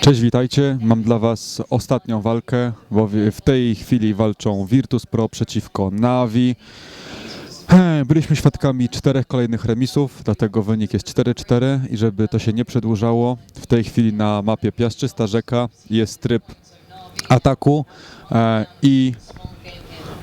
Cześć, witajcie. Mam dla Was ostatnią walkę, bo w tej chwili walczą Virtus Pro przeciwko Navi. Byliśmy świadkami czterech kolejnych remisów, dlatego wynik jest 4-4 i żeby to się nie przedłużało, w tej chwili na mapie Piaszczysta Rzeka jest tryb ataku e, i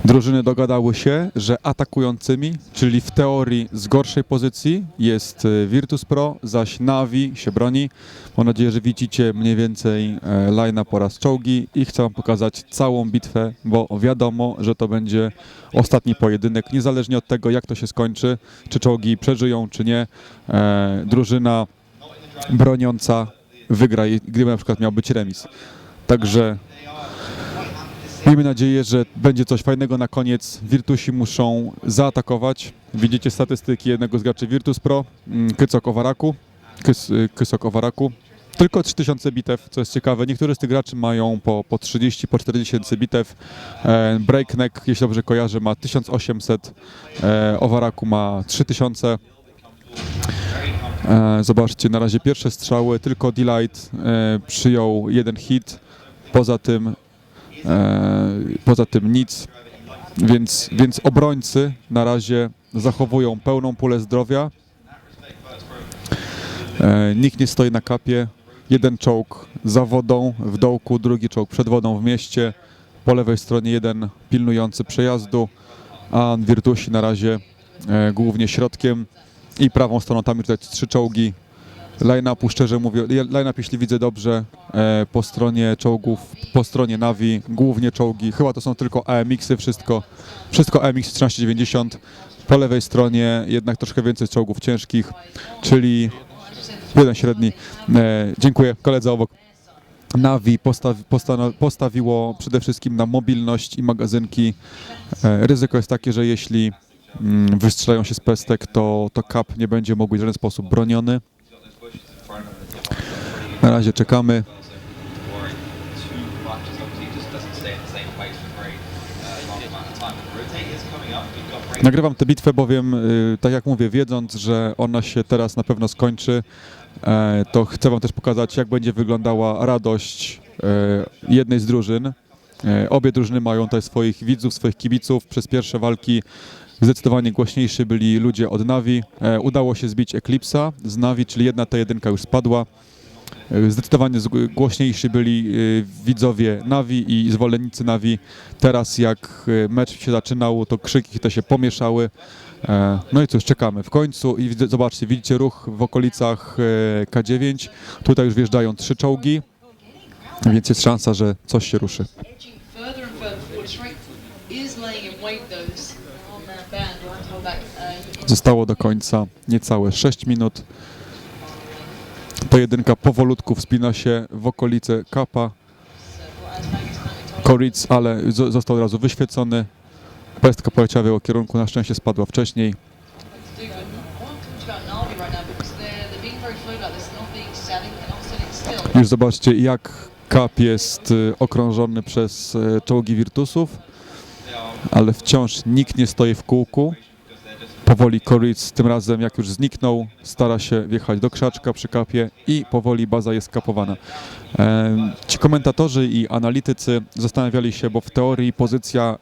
drużyny dogadały się, że atakującymi, czyli w teorii z gorszej pozycji jest e, Virtus Pro, zaś Navi się broni. Mam nadzieję, że widzicie mniej więcej e, line po raz czołgi i chcę wam pokazać całą bitwę, bo wiadomo, że to będzie ostatni pojedynek, niezależnie od tego jak to się skończy, czy czołgi przeżyją, czy nie. E, drużyna broniąca wygra, gdyby na przykład miał być remis. Także Miejmy nadzieję, że będzie coś fajnego na koniec. Virtusi muszą zaatakować. Widzicie statystyki jednego z graczy Virtus Pro, mm, Kycok Owaraku. Kys, y, Kysok Owaraku. Tylko 3000 bitew, co jest ciekawe. Niektórzy z tych graczy mają po, po 30, po 40 tysięcy bitew. E, Breakneck, jeśli dobrze kojarzę, ma 1800. E, Owaraku ma 3000. E, zobaczcie, na razie pierwsze strzały, tylko Delight przyjął jeden hit. Poza tym poza tym nic, więc, więc obrońcy na razie zachowują pełną pulę zdrowia. E, nikt nie stoi na kapie. Jeden czołg za wodą w dołku, drugi czołg przed wodą w mieście. Po lewej stronie jeden pilnujący przejazdu, a Virtusi na razie e, głównie środkiem i prawą stroną tam już trzy czołgi. Line-upu, szczerze mówię, line-up jeśli widzę dobrze, e, po stronie czołgów, po stronie Navi, głównie czołgi, chyba to są tylko AMX-y, wszystko, wszystko AMX 1390. Po lewej stronie jednak troszkę więcej czołgów ciężkich, czyli jeden średni. E, dziękuję koledze obok. Navi postawi, postawiło przede wszystkim na mobilność i magazynki. E, ryzyko jest takie, że jeśli mm, wystrzelają się z pestek, to, to kap nie będzie mógł być w żaden sposób broniony. Na razie czekamy. Nagrywam tę bitwę, bowiem, y, tak jak mówię, wiedząc, że ona się teraz na pewno skończy, e, to chcę Wam też pokazać, jak będzie wyglądała radość e, jednej z drużyn. E, Obie drużyny mają tutaj swoich widzów, swoich kibiców. Przez pierwsze walki zdecydowanie głośniejsi byli ludzie od Navi. Udało się zbić Eclipse'a z Navi, czyli jedna ta jedynka już spadła. E, Zdecydowanie głośniejsi byli e, widzowie Navi i zwolennicy Navi. Teraz jak e, mecz się zaczynał, to krzyki te się pomieszały. No i cóż, czekamy w końcu i zobaczcie, widzicie ruch w okolicach e, K9. Tutaj już wjeżdżają trzy czołgi, więc jest szansa, że coś się ruszy. Zostało do końca niecałe 6 minut. Pojedynka powolutku wspina się w okolice Kapa. Koric, ale zo- został od razu wyświecony. Pestka poleciała w jego kierunku, na szczęście spadła wcześniej. Już zobaczcie, jak Kap jest y, okrążony przez y, czołgi Virtusów, ale wciąż nikt nie stoi w kółku. Powoli Koric tym razem, jak już zniknął, stara się wjechać do krzaczka przy kapie i powoli baza jest kapowana. Ci komentatorzy i analitycy zastanawiali się, bo w teorii pozycja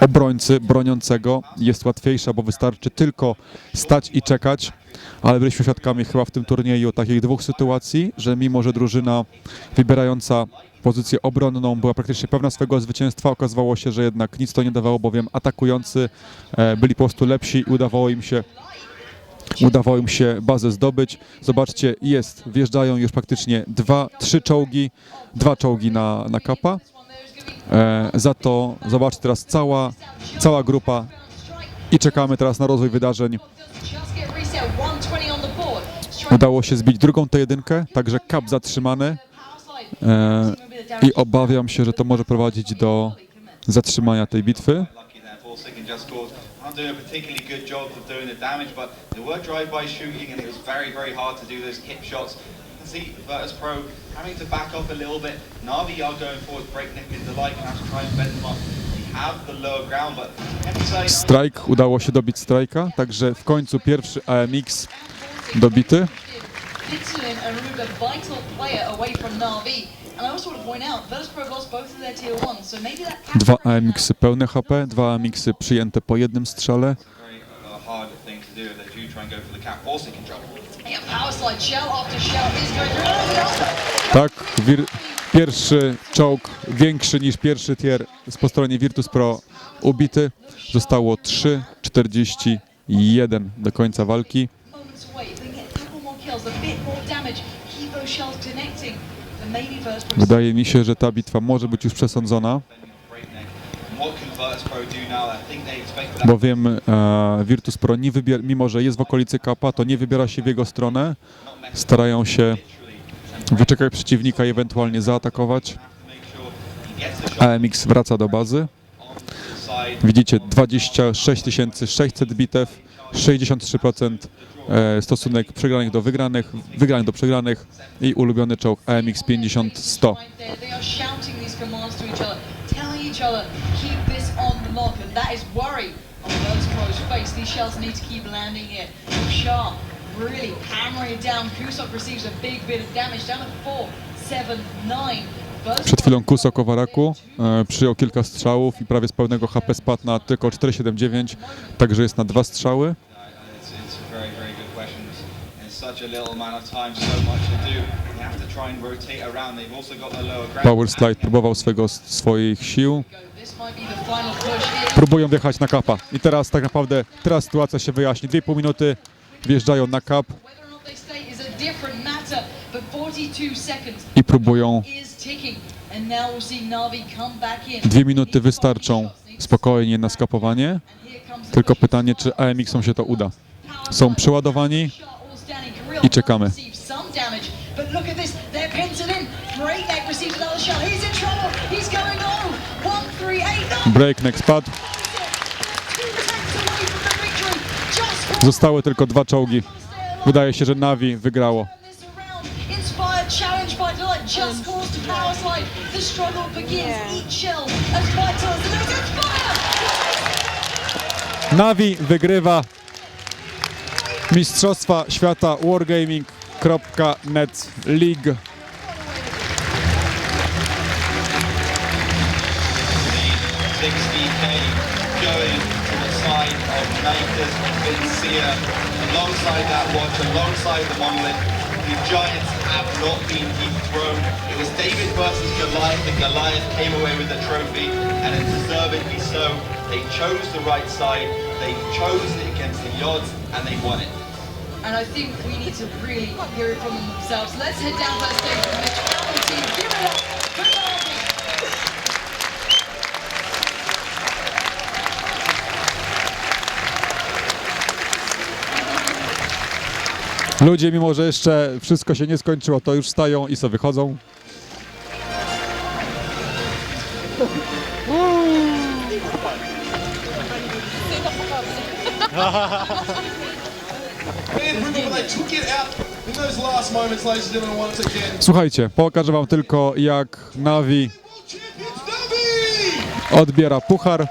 obrońcy broniącego jest łatwiejsza, bo wystarczy tylko stać i czekać, ale byliśmy świadkami chyba w tym turnieju takich dwóch sytuacji, że mimo, że drużyna wybierająca pozycję obronną była praktycznie pewna swego zwycięstwa, okazywało się, że jednak nic to nie dawało, bowiem atakujący e, byli po prostu lepsi i udawało im się udawało im się bazę zdobyć. Zobaczcie, jest, wjeżdżają już praktycznie dwa, trzy czołgi, dwa czołgi na, na kapa. E, za to zobaczcie teraz cała, cała grupa i czekamy teraz na rozwój wydarzeń. Just get reset. 120 on the board. Strength Udało się zbić drugą tę jedynkę, także kap zatrzymany e, i obawiam się, że to może prowadzić do zatrzymania tej bitwy. See Virtus Pro having to back off a little bit. Navi are going forward, breakneck in the light, and have to try and bend them up. Strike, udało się dobić strajka, także w końcu pierwszy AMX dobity. Dwa AMX-y pełne HP, dwa AMX-y przyjęte po jednym strzale. Very hard thing to do if they do try and go for the cap. Also control. Tak, pierwszy czołg większy niż pierwszy tier z po stronie Virtus Pro ubity. Zostało 3,41 do końca walki. Wydaje mi się, że ta bitwa może być już przesądzona, bowiem e, Virtus Pro, nie wybier- mimo że jest w okolicy kapa, to nie wybiera się w jego stronę. Starają się wyczekać przeciwnika i ewentualnie zaatakować. AMX wraca do bazy. Widzicie 26 600 bitew, 63% e, stosunek przegranych do wygranych, wygranych do przegranych i ulubiony czołg AMX 50 each other, keep this on the lock, and that is worry on face. These shells need to keep landing here. Sharp really hammering it down. Kusok receives a big bit of damage, down four, seven, nine. Virtus.pro- Przed chwilą Kuso Kowaraku e, przyjął kilka strzałów i prawie z pełnego HP spadł na tylko 4,79, także jest na dwa strzały. It's, it's very, very good questions. In such a little amount of time, so much to do. Power Slide próbował swego, swoich sił. Próbują wjechać na kapa. I teraz tak naprawdę, teraz sytuacja się wyjaśni. 2,5 minuty wjeżdżają na kap Whether or not they stay is a different matter, but 42 seconds i próbują. Dwie minuty wystarczą spokojnie na skapowanie, tylko pytanie, czy AMX-om się to uda. Są przeładowani i czekamy. Just one zostały tylko dwa czołgi. Wydaje się, że Navi wygrało. Navi wygrywa Mistrzostwa Świata Wargaming.net League. Of Nathan Vincia. Alongside that watch, alongside the monolith, the Giants have not been dethroned. It was David versus Goliath, and Goliath came away with the trophy, and it deservedly so. They chose the right side, they chose it against the odds, and they won it. And I think we need to really hear it from themselves. Let's head down to that stage with the team. Give it up Ludzie, mimo że jeszcze wszystko się nie skończyło, to już wstają i sobie wychodzą. Słuchajcie, pokażę wam tylko jak Navi odbiera puchar.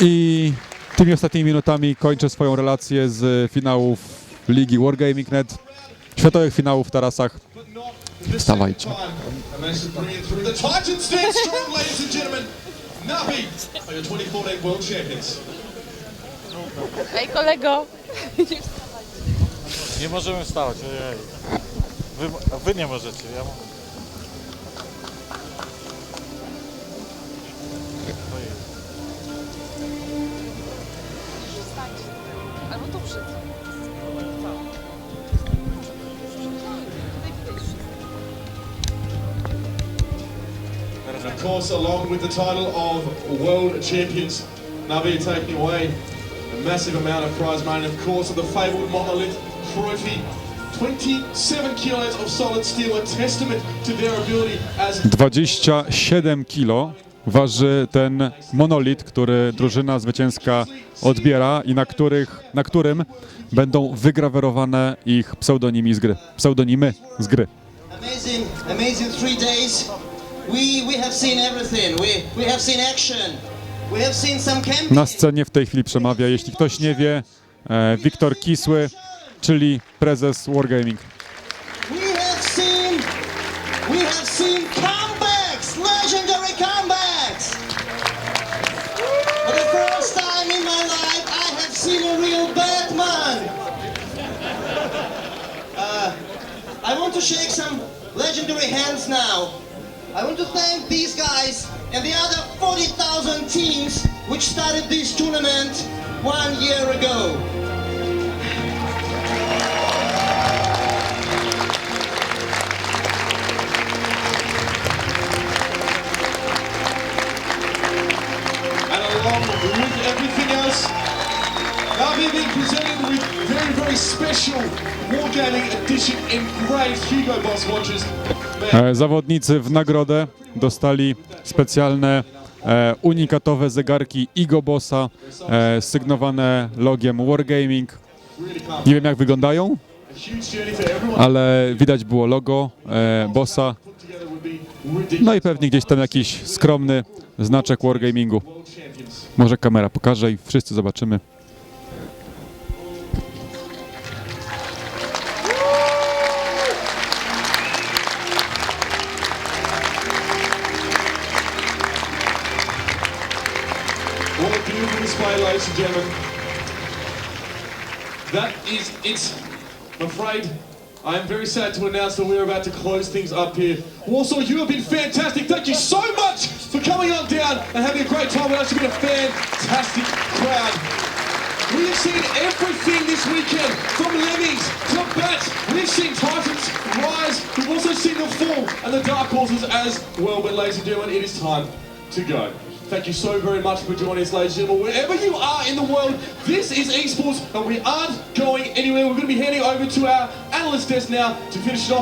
I tymi ostatnimi minutami kończę swoją relację z finałów Ligi Wargaming.net, światowych finałów w tarasach. Wstawajcie. second time. And managed to bring it through. The Titans stand strong, ladies and gentlemen. Navi are your 2014 World Champions. Ej kolego, Nie możemy wstawać, ojej. Wy, wy nie możecie, ja mogę. Course, along with the title of World Champions, Navi taking away a massive amount of prize money. Of course, of the fabled monolith trophy. 27 kilos of solid steel, a testament to their ability as 27 kilo waży ten monolit, który drużyna zwycięska odbiera i na, których, na którym będą wygrawerowane ich pseudonimy z gry. Pseudonimy z gry. Amazing, amazing three days. We we have seen everything. We we have seen action. We have seen some camping. Na scenie w tej chwili przemawia, jeśli ktoś nie wie, e, Wiktor Kisły, czyli prezes Wargaming. We have seen, we have seen comebacks, legendary comebacks. For the first time in my life, I have seen a real Batman. I want to shake some legendary hands now. I want to thank these guys and the other 40,000 teams which started this tournament one year ago. And along with everything else, now being presented with very, very special Wargaming edition engraved Hugo Boss watches. E, Zawodnicy w nagrodę dostali specjalne e, unikatowe zegarki Igo Bossa e, sygnowane logiem Wargaming. Nie wiem jak wyglądają, ale widać było logo Bossa. No i pewnie gdzieś tam jakiś skromny znaczek Wargamingu. Może kamera pokaże i wszyscy zobaczymy. Ladies and gentlemen. That is it. I'm afraid I am very sad to announce that we're about to close things up here. Warsaw, you have been fantastic. Thank you so much for coming on down and having a great time with us. You've been a fantastic crowd. We have seen everything this weekend, from Lemmings to Bats. We've seen Titans rise. We've also seen them fall, and the Dark Horses as well. But ladies and gentlemen, it is time to go. Thank you so very much for joining us, ladies and gentlemen. Wherever you are in the world, this is esports, and we aren't going anywhere. We're going to be handing over to our analyst desk now to finish it off.